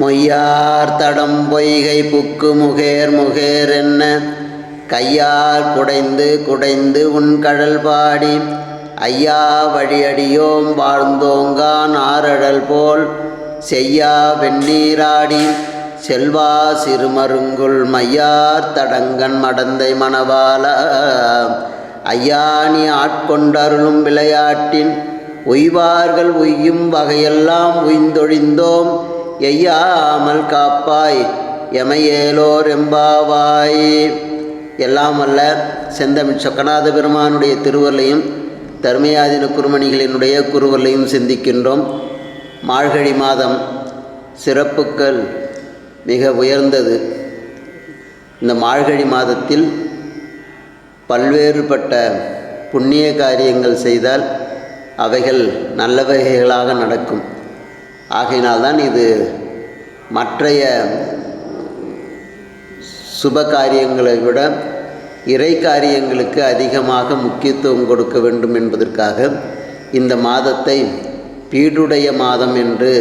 மொய்யார் தடம் பொய்கை புக்கு முகேர் முகேர் என்ன? கையார் குடைந்து குடைந்து உன் கடல் பாடி. ஐயா வழியடியோம் வாழ்ந்தோங்கான் ஆரடல் போல். செய்யா வெண்ணீராடி செல்வா சிறுமருங்குள் மையார் தடங்கன் மடந்தை மணவாள. ஐயா நீ ஆட்கொண்டருளும் விளையாட்டின். உய்வார்கள் உய்யும் வகையெல்லாம் உய்ந்தொழிந்தோம். எய்யாமல் காப்பாய் எமையேலோர் எம்பாவாய். எல்லாம் அல்ல செந்தமிழ் சொக்கநாத பெருமானுடைய திருவல்லையும் தர்மயாதின குருமணிகளினுடைய குருவல்லையும் சிந்திக்கின்றோம். மார்கழி மாதம் சிறப்புக்கள் மிக உயர்ந்தது. இந்த மார்கழி மாதத்தில் பல்வேறுபட்ட புண்ணிய காரியங்கள் செய்தால் அவைகள் நல்ல வகைகளாக நடக்கும். ஆகையினால்தான் இது மற்றைய சுப காரியங்களை விட இறை காரியங்களுக்கு அதிகமாக முக்கியத்துவம் கொடுக்க வேண்டும் என்பதற்காக இந்த மாதத்தை பீடுடைய மாதம் என்று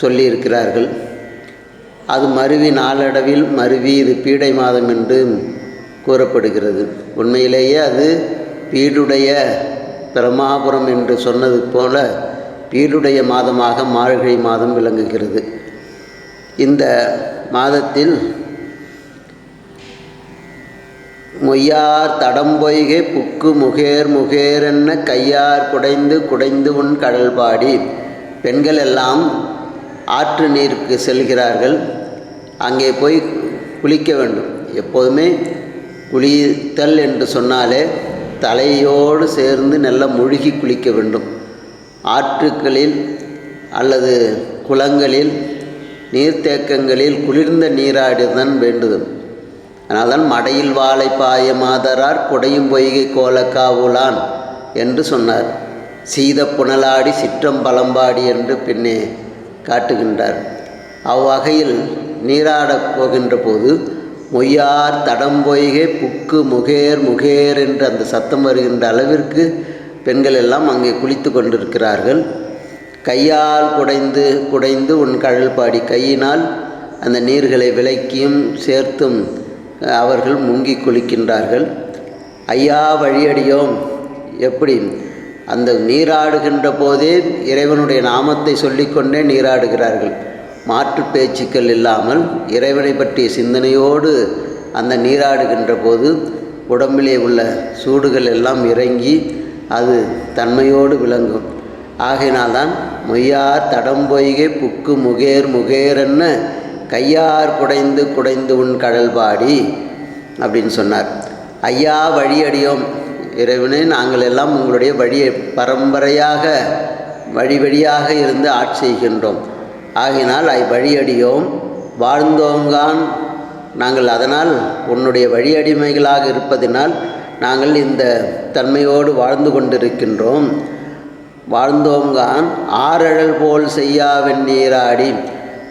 சொல்லியிருக்கிறார்கள். அது மருவி நாளடைவில் மருவி இது பீடை மாதம் என்று கூறப்படுகிறது. உண்மையிலேயே அது பீடுடைய பிரமாபுரம் என்று சொன்னது போல பீடுடைய மாதமாக மார்கழி மாதம் விளங்குகிறது. இந்த மாதத்தில் மொய்யார் தடம்பொய்கை புக்கு முகேர் முகேரென்ன கையார் குடைந்து குடைந்து உன் கடல் பாடி. பெண்கள் எல்லாம் ஆற்று நீருக்கு செல்கிறார்கள். அங்கே போய் குளிக்க வேண்டும். எப்போதுமே குளித்தல் என்று சொன்னாலே தலையோடு சேர்ந்து நல்லா முழுகி குளிக்க வேண்டும். ஆற்றுக்களில் அல்லது குளங்களில் நீர்த்தேக்கங்களில் குளிர்ந்த நீராடுதன் வேண்டுதல். அதனால்தான் மடையில் வாழை பாய மாதரார் குடையும் பொய்கை கோலக்காவுலான் என்று சொன்னார். சீத புனலாடி சிற்றம் பலம்பாடி என்று பின்னே காட்டுகின்றார். அவ்வகையில் நீராடப் போகின்ற போது மொய்யார் தடம்பொய்கை புக்கு முகேர் முகேர் என்று அந்த சத்தம் வருகின்ற அளவிற்கு பெண்கள் எல்லாம் அங்கே குளித்து கொண்டிருக்கிறார்கள். கையால் குடைந்து குடைந்து உன் கழல் பாடி கையினால் அந்த நீர்களை விலக்கியும் சேர்த்தும் அவர்கள் முங்கி குளிக்கின்றார்கள். ஐயா வழியடியோம். எப்படி? அந்த நீராடுகின்ற போதே இறைவனுடைய நாமத்தை சொல்லிக்கொண்டே நீராடுகிறார்கள். மாற்று பேச்சுக்கள் இல்லாமல் இறைவனை பற்றிய சிந்தனையோடு அந்த நீராடுகின்ற போது உடம்பிலே உள்ள சூடுகள் எல்லாம் இறங்கி அது தன்மையோடு விளங்கும். ஆகையினால்தான் மொய்யார் தடம்பொய்கை புக்கு முகேர் முகேரென்ன கையார் குடைந்து குடைந்து உன் கடல் பாடி அப்படின்னு சொன்னார். ஐயா வழியடியோம் இறைவனே நாங்கள் எல்லாம் உங்களுடைய வழியை பரம்பரையாக வழி வழியாக இருந்து ஆட்சி செய்கின்றோம். ஆகினால் ஐ வழியடியோம் வாழ்ந்தோங்கான் நாங்கள். அதனால் உன்னுடைய வழியடிமைகளாக இருப்பதினால் நாங்கள் இந்த தன்மையோடு வாழ்ந்து கொண்டிருக்கின்றோம். வாழ்ந்தோங்கான் ஆறழல் போல் செய்யா வெந்நீராடி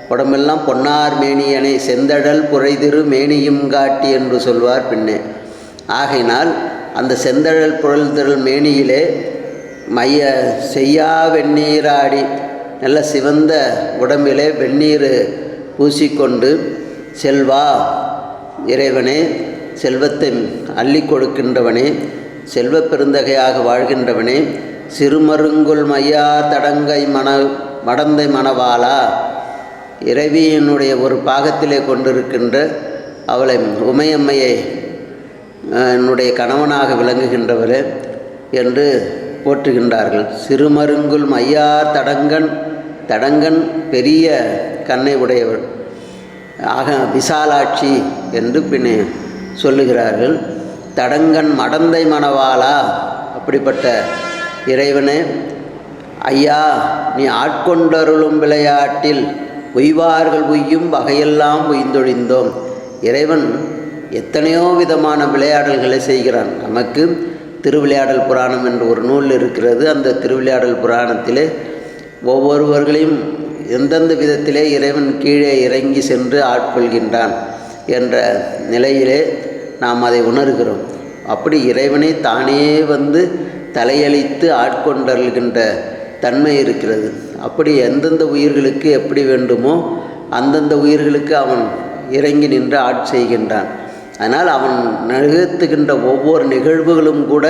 உடம்பெல்லாம் பொன்னார் மேனியனை செந்தழல் புரைதிரு மேனியும் காட்டி என்று சொல்வார் பின்னே. ஆகையினால் அந்த செந்தழல் புரள்திரள் மேனியிலே மைய செய்யா வெந்நீராடி நல்ல சிவந்த உடம்பிலே வெந்நீர் பூசிக்கொண்டு செல்வா இறைவனே செல்வத்தை அள்ளி கொடுக்கின்றவனே செல்வ பெருந்தகையாக வாழ்கின்றவனே சிறுமருங்குல் மையா தடங்கை மண மடந்தை மணவாளா? இறைவியினுடைய ஒரு பாகத்திலே கொண்டிருக்கின்ற அவளை உமையம்மையை என்னுடைய கணவனாக விளங்குகின்றவரே என்று போற்றுகின்றார்கள். சிறுமருங்குல் மையார் தடங்கன் தடங்கன் பெரிய கண்ணை உடையவர் ஆக விசாலாட்சி என்று பின்னே சொல்லுகிறார்கள் தடங்கன் மடந்தை மணவாளா? அப்படிப்பட்ட இறைவனே ஐயா நீ ஆட்கொண்டருளும் விளையாட்டில் உய்வார்கள் உய்யும் வகையெல்லாம் உய்ந்தொழிந்தோம். இறைவன் எத்தனையோ விதமான விளையாடல்களை செய்கிறான். நமக்கு திருவிளையாடல் புராணம் என்று ஒரு நூல் இருக்கிறது. அந்த திருவிளையாடல் புராணத்திலே ஒவ்வொருவர்களையும் எந்தெந்த விதத்திலே இறைவன் கீழே இறங்கி சென்று ஆட்கொள்கின்றான் என்ற நிலையிலே நாம் அதை உணர்கிறோம். அப்படி இறைவனை தானே வந்து தலையளித்து ஆட்கொண்டல்கின்ற தன்மை இருக்கிறது. அப்படி எந்தெந்த உயிர்களுக்கு எப்படி வேண்டுமோ அந்தந்த உயிர்களுக்கு அவன் இறங்கி நின்று ஆட்சி செய்கின்றான். அதனால் அவன் நிகழ்த்துகின்ற ஒவ்வொரு நிகழ்வுகளும் கூட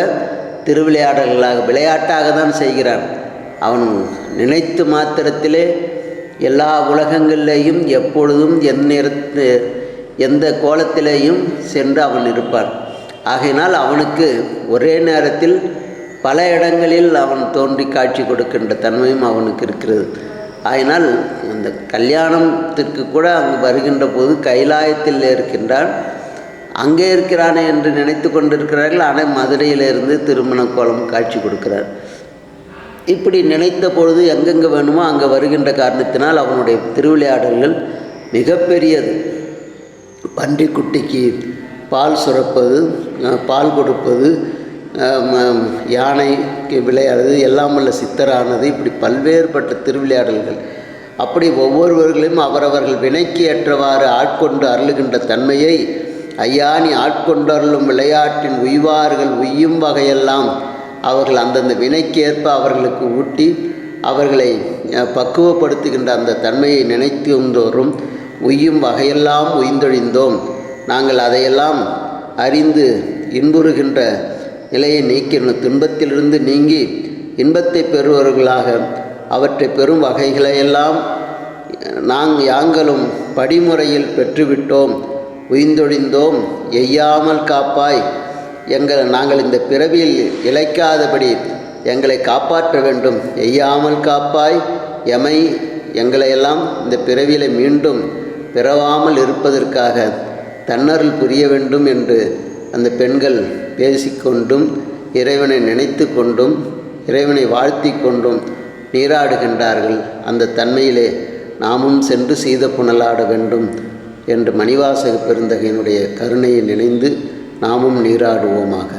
திருவிளையாடல்களாக விளையாட்டாக தான் செய்கிறான். அவன் நினைத்து மாத்திரத்திலே எல்லா உலகங்களிலேயும் எப்பொழுதும் எந்நேரத்து எந்த கோலத்திலேயும் சென்று அவன் இருப்பான். ஆகையினால் அவனுக்கு ஒரே நேரத்தில் பல இடங்களில் அவன் தோன்றி காட்சி கொடுக்கின்ற தன்மையும் அவனுக்கு இருக்கிறது. ஆயினால் அந்த கல்யாணத்திற்கு கூட அங்கு வருகின்ற போது கைலாயத்தில் இருக்கின்றான். அங்கே இருக்கிறானே என்று நினைத்து கொண்டிருக்கிறார்கள். ஆனால் மதுரையிலிருந்து திருமண கோலம் காட்சி கொடுக்கிறார். இப்படி நினைத்த பொழுது எங்கெங்கே வேணுமோ அங்கே வருகின்ற காரணத்தினால் அவனுடைய திருவிளையாடல்கள் மிகப்பெரியது. பன்றிக்குட்டிக்கு பால் சுரப்பது பால் கொடுப்பது யானைக்கு விளையாடுறது எல்லாம் உள்ள சித்தரானது. இப்படி பல்வேறுபட்ட திருவிளையாடல்கள். அப்படி ஒவ்வொருவர்களையும் அவரவர்கள் வினைக்கு ஏற்றவாறு ஆட்கொண்டு அருளுகின்ற தன்மையை ஐயா நீ ஆட்கொண்டு அருளும் விளையாட்டின் உய்வார்கள் உய்யும் வகையெல்லாம் அவர்கள் அந்தந்த வினைக்கு ஏற்ப அவர்களுக்கு ஊட்டி அவர்களை பக்குவப்படுத்துகின்ற அந்த தன்மையை நினைத்துந்தோறும் உய்யும் வகையெல்லாம் உய்ந்தொழிந்தோம். நாங்கள் அதையெல்லாம் அறிந்து இன்புறுகின்ற நிலையை நீக்கி துன்பத்திலிருந்து நீங்கி இன்பத்தை பெறுபவர்களாக அவற்றை பெறும் வகைகளையெல்லாம் நாங் யாங்களும் படிமுறையில் பெற்றுவிட்டோம். உய்ந்தொழிந்தோம். எய்யாமல் காப்பாய். எங்கள் நாங்கள் இந்த பிறவியில் இழைக்காதபடி எங்களை காப்பாற்ற வேண்டும். எய்யாமல் காப்பாய். எமை எங்களையெல்லாம் இந்த பிறவியில் மீண்டும் பிறவாமல் இருப்பதற்காக தன்னருள் புரிய வேண்டும் என்று அந்த பெண்கள் பேசிக்கொண்டும் இறைவனை நினைத்து கொண்டும் இறைவனை வாழ்த்தி கொண்டும் நீராடுகின்றார்கள். அந்த தன்மையிலே நாமும் சென்று சீத புனலாட வேண்டும் என்று மணிவாசக பெருந்தகையினுடைய கருணையை நினைந்து நாமும் நீராடுவோமாக.